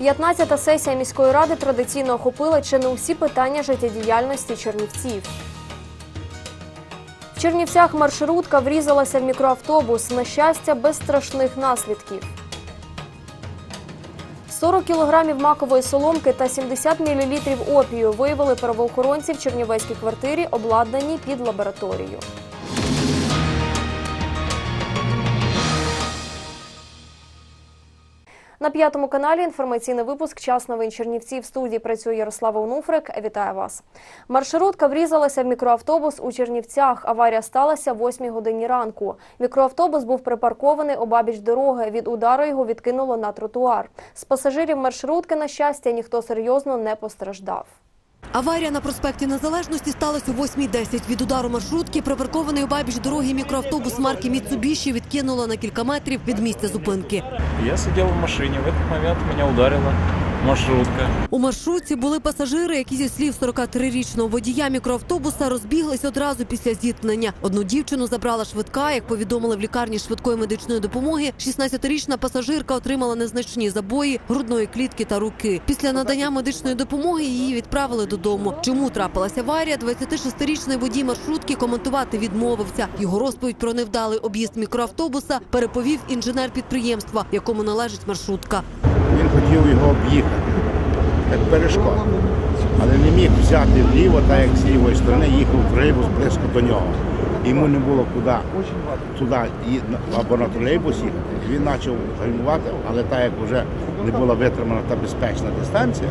15-та сесія міської ради традиційно охопила чи не усі питання життєдіяльності чернівців. В Чернівцях маршрутка врізалася в мікроавтобус. На щастя, без страшних наслідків. 40 кілограмів макової соломки та 70 мл опію виявили правоохоронці в чернівецькій квартирі, обладнаній під лабораторію. На п'ятому каналі інформаційний випуск Час новин Чернівці. В студії працює Ярослава Онуфрик. Вітаю вас. Маршрутка врізалася в мікроавтобус у Чернівцях. Аварія сталася в 8 годині ранку. Мікроавтобус був припаркований обабіч дороги. Від удару його відкинуло на тротуар. З пасажирів маршрутки, на щастя, ніхто серйозно не постраждав. Аварія на проспекті Незалежності сталася о 8.10. Від удару маршрутки припаркований обабіч дороги мікроавтобус марки Міцубіші відкинуло на кілька метрів від місця зупинки. Я сидів в машині. В цей момент мене ударила маршрутка. У маршрутці були пасажири, які зі слів 43-річного водія мікроавтобуса розбіглись одразу після зіткнення. Одну дівчину забрала швидка. Як повідомили в лікарні швидкої медичної допомоги, 16-річна пасажирка отримала незначні забої грудної клітки та руки. Після надання медичної допомоги її відправили додому. Чому трапилася аварія? 26-річний водій маршрутки коментувати відмовився. Його розповідь про невдалий об'їзд мікроавтобуса переповів інженер підприємства, якому належить маршрутка. Він хотів його об'їхати, як перешкоду. Але не міг взяти вліво, так як з лівої сторони їхав тролейбус близько до нього. Йому не було куди туди або на тролейбус їхати. Він почав гальмувати, але так як вже не була витримана та безпечна дистанція,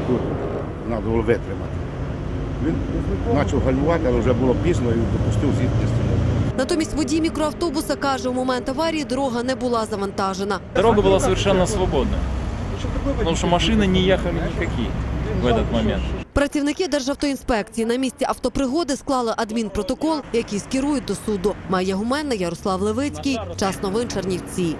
яку треба було витримати, він почав гальмувати, але вже було пізно і допустив зіткнення. Натомість водій мікроавтобуса каже, у момент аварії дорога не була завантажена. Дорога была совершенно свободна. Потому что машины не ехали никакие в этот момент. Працівники Державтоінспекції на місці автопригоди склали адмінпротокол, який скерують до суду. Майя Гуменна, Ярослав Левицький. Час новин Чернівці.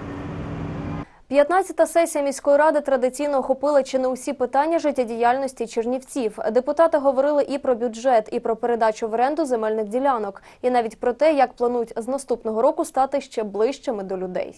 15-та сесія міської ради традиційно охопила чи не усі питання життєдіяльності чернівців. Депутати говорили і про бюджет, і про передачу в оренду земельних ділянок, і навіть про те, як планують з наступного року стати ще ближчими до людей.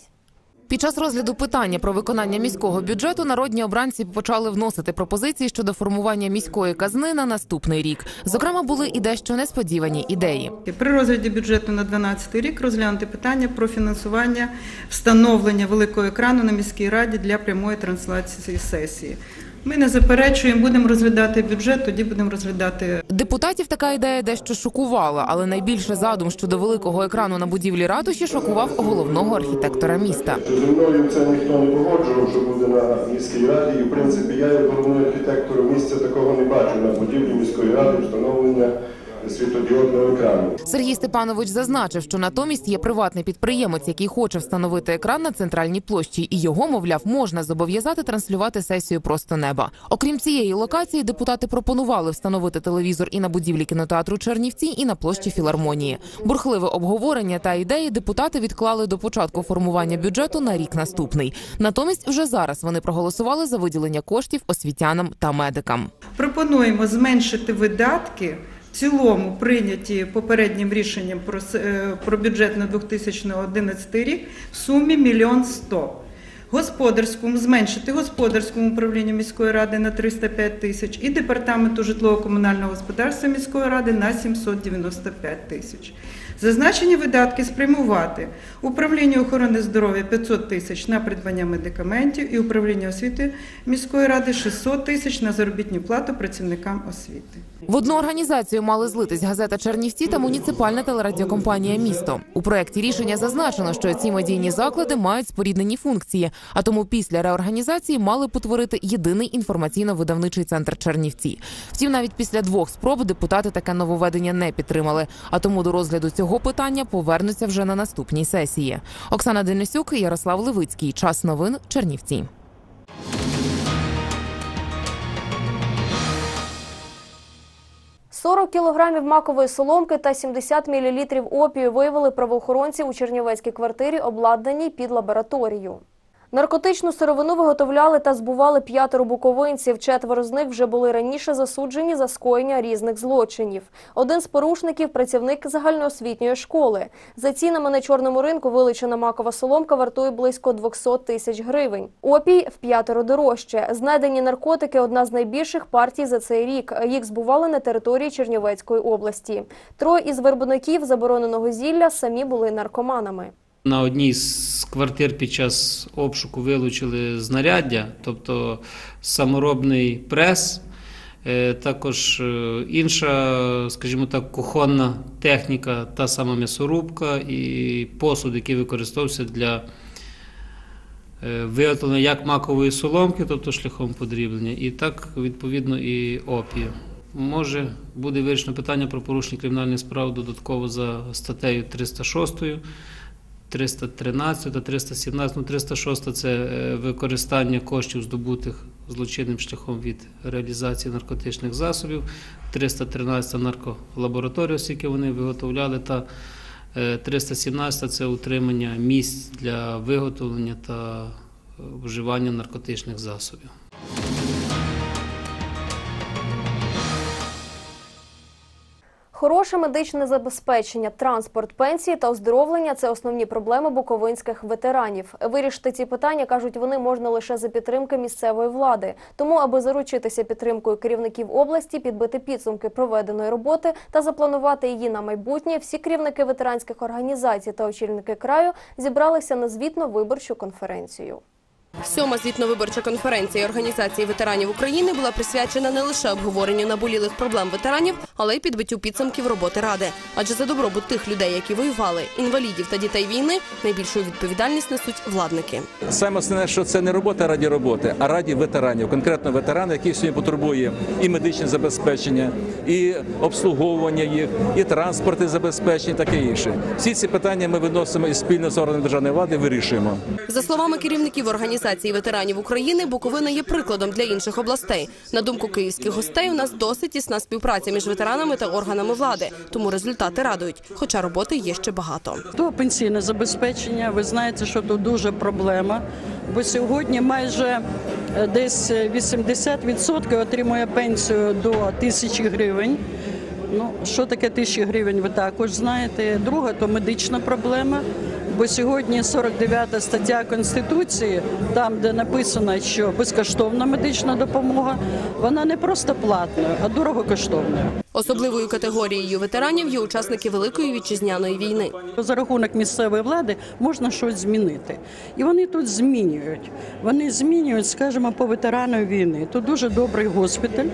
Під час розгляду питання про виконання міського бюджету народні обранці почали вносити пропозиції щодо формування міської казни на наступний рік. Зокрема, були і дещо несподівані ідеї. При розгляді бюджету на 2012 рік розглянути питання про фінансування встановлення великого екрану на міській раді для прямої трансляції сесії. Ми не заперечуємо, будемо розглядати бюджет, тоді будемо розглядати Депутатів така ідея дещо шокувала, але найбільше задум щодо великого екрану на будівлі ратуші шокував головного архітектора міста. Зі мною це ніхто не погоджував, що буде на міській раді. І в принципі я як головний архітектор місця такого не бачу на будівлі міської ради встановлення світодіодного екрану. Сергій Степанович зазначив, що натомість є приватний підприємець, який хоче встановити екран на центральній площі, і його, мовляв, можна зобов'язати транслювати сесію просто неба. Окрім цієї локації, депутати пропонували встановити телевізор і на будівлі кінотеатру Чернівці, і на площі філармонії. Бурхливе обговорення та ідеї депутати відклали до початку формування бюджету на рік наступний. Натомість, вже зараз вони проголосували за виділення коштів освітянам та медикам. пропонуємо зменшити видатки. В цілому прийняті попереднім рішенням про, е, про бюджет на 2011 рік в сумі мільйон сто. Господарському зменшити господарському управлінню міської ради на 305 тисяч і департаменту житлово-комунального господарства міської ради на 795 тисяч. Зазначені видатки спрямувати управлінню охорони здоров'я 500 тисяч на придбання медикаментів і управління освіти міської ради 600 тисяч на заробітну плату працівникам освіти. В одну організацію мали злитись газета Чернівці та муніципальна телерадіокомпанія Місто. У проєкті рішення зазначено, що ці медійні заклади мають споріднені функції, а тому після реорганізації мали потворити єдиний інформаційно-видавничий центр Чернівці. Втім, навіть після двох спроб депутати таке нововведення не підтримали. А тому до розгляду цього питання повернуться вже на наступній сесії. Оксана Денисюк, Ярослав Левицький. Час новин Чернівці. – 40 кілограмів макової соломки та 70 мл опію виявили правоохоронці у чернівецькій квартирі, обладнаній під лабораторію. Наркотичну сировину виготовляли та збували п'ятеро буковинців. Четверо з них вже були раніше засуджені за скоєння різних злочинів. Один з порушників – працівник загальноосвітньої школи. За цінами на чорному ринку вилучена макова соломка вартує близько 200 тисяч гривень. Опій в п'ятеро дорожче. Знайдені наркотики – одна з найбільших партій за цей рік. Їх збували на території Чернівецької області. Троє із виробників забороненого зілля самі були наркоманами. На одній з квартир під час обшуку вилучили знаряддя, тобто саморобний прес, е, також е, інша, скажімо так, кухонна техніка, та сама м'ясорубка і посуд, який використовувався для е, виготовлення як макової соломки, тобто шляхом подріблення, і так, відповідно, і опію. Може буде вирішено питання про порушення кримінальних справ додатково за статтею 306 313 та 317, ну 306 це е, використання коштів, здобутих злочинним шляхом від реалізації наркотичних засобів, 313 нарколабораторія, оскільки вони виготовляли, та е, 317 це утримання місць для виготовлення та е, вживання наркотичних засобів. Хороше медичне забезпечення, транспорт, пенсії та оздоровлення це основні проблеми буковинських ветеранів. Вирішити ці питання кажуть вони можна лише за підтримки місцевої влади. Тому, аби заручитися підтримкою керівників області, підбити підсумки проведеної роботи та запланувати її на майбутнє, всі керівники ветеранських організацій та очільники краю зібралися на звітно-виборчу конференцію. Сьома звітно-виборча конференція організації ветеранів України була присвячена не лише обговоренню наболілих проблем ветеранів, але й підбиттю підсумків роботи ради. Адже за добробут тих людей, які воювали, інвалідів та дітей війни, найбільшу відповідальність несуть владники. Саме основне, що це не робота раді роботи, а раді ветеранів, конкретно ветерани, які сьогодні потребує і медичне забезпечення, і обслуговування їх, і транспорт і забезпечення, таке інше. Всі ці питання ми виносимо і спільно з органами державної влади вирішуємо. За словами керівників організації ветеранів України, Буковина є прикладом для інших областей. На думку київських гостей, у нас досить тісна співпраця між ветеранами та органами влади, тому результати радують. Хоча роботи є ще багато. То пенсійне забезпечення, ви знаєте, що тут дуже проблема, бо сьогодні майже е, десь 80% отримує пенсію до тисячі гривень. Ну, що таке тисячі гривень, ви також знаєте. Друга то медична проблема. Бо сьогодні 49 стаття Конституції, там де написано, що безкоштовна медична допомога, вона не просто платною, а дорогокоштовною. Особливою категорією ветеранів є учасники Великої вітчизняної війни. За рахунок місцевої влади можна щось змінити. І вони тут змінюють. Вони змінюють, скажімо, по ветерану війни. Тут дуже добрий госпіталь,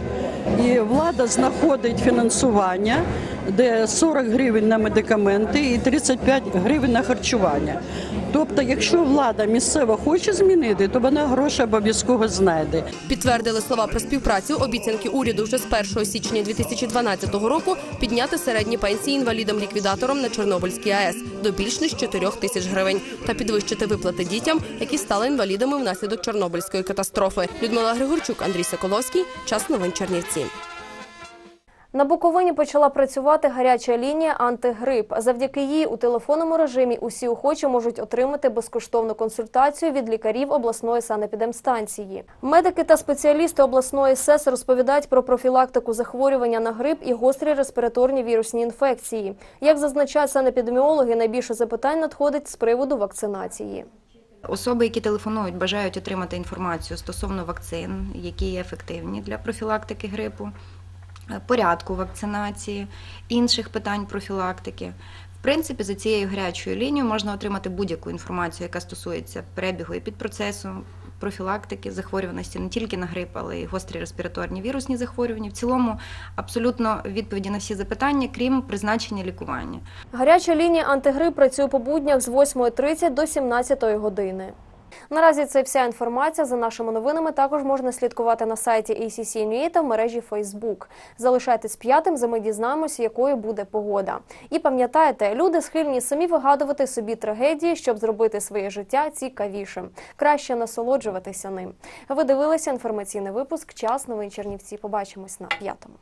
і влада знаходить фінансування, де 40 гривень на медикаменти і 35 гривень на харчування. Тобто, якщо влада місцева хоче змінити, то вона гроші обов'язково знайде. Підтвердили слова про співпрацю обіцянки уряду вже з 1 січня 2012 року підняти середні пенсії інвалідам-ліквідаторам на Чорнобильській АЕС до більш ніж 4 тисяч гривень та підвищити виплати дітям, які стали інвалідами внаслідок Чорнобильської катастрофи. Людмила Григорчук, Андрій Соколовський. Час новин Чернівці. На Буковині почала працювати гаряча лінія антигрип. Завдяки їй у телефонному режимі усі охочі можуть отримати безкоштовну консультацію від лікарів обласної санепідемстанції. Медики та спеціалісти обласної СЕС розповідають про профілактику захворювання на грип і гострі респіраторні вірусні інфекції. Як зазначають санепідеміологи, найбільше запитань надходить з приводу вакцинації. Особи, які телефонують, бажають отримати інформацію стосовно вакцин, які є ефективні для профілактики грипу, порядку вакцинації, інших питань профілактики. В принципі, за цією гарячою лінією можна отримати будь-яку інформацію, яка стосується перебігу і підпроцесу профілактики захворюваності не тільки на грип, але й гострі респіраторні вірусні захворювання. В цілому абсолютно відповіді на всі запитання, крім призначення лікування. Гаряча лінія антигрип працює по буднях з 8.30 до 17 години. Наразі це вся інформація. За нашими новинами також можна слідкувати на сайті ACC.NUA та в мережі Facebook. Залишайтесь п'ятим, за ми дізнаємося, якою буде погода. І пам'ятайте, люди схильні самі вигадувати собі трагедії, щоб зробити своє життя цікавішим. Краще насолоджуватися ним. Ви дивилися інформаційний випуск Час новин Чернівці. Побачимось на п'ятому.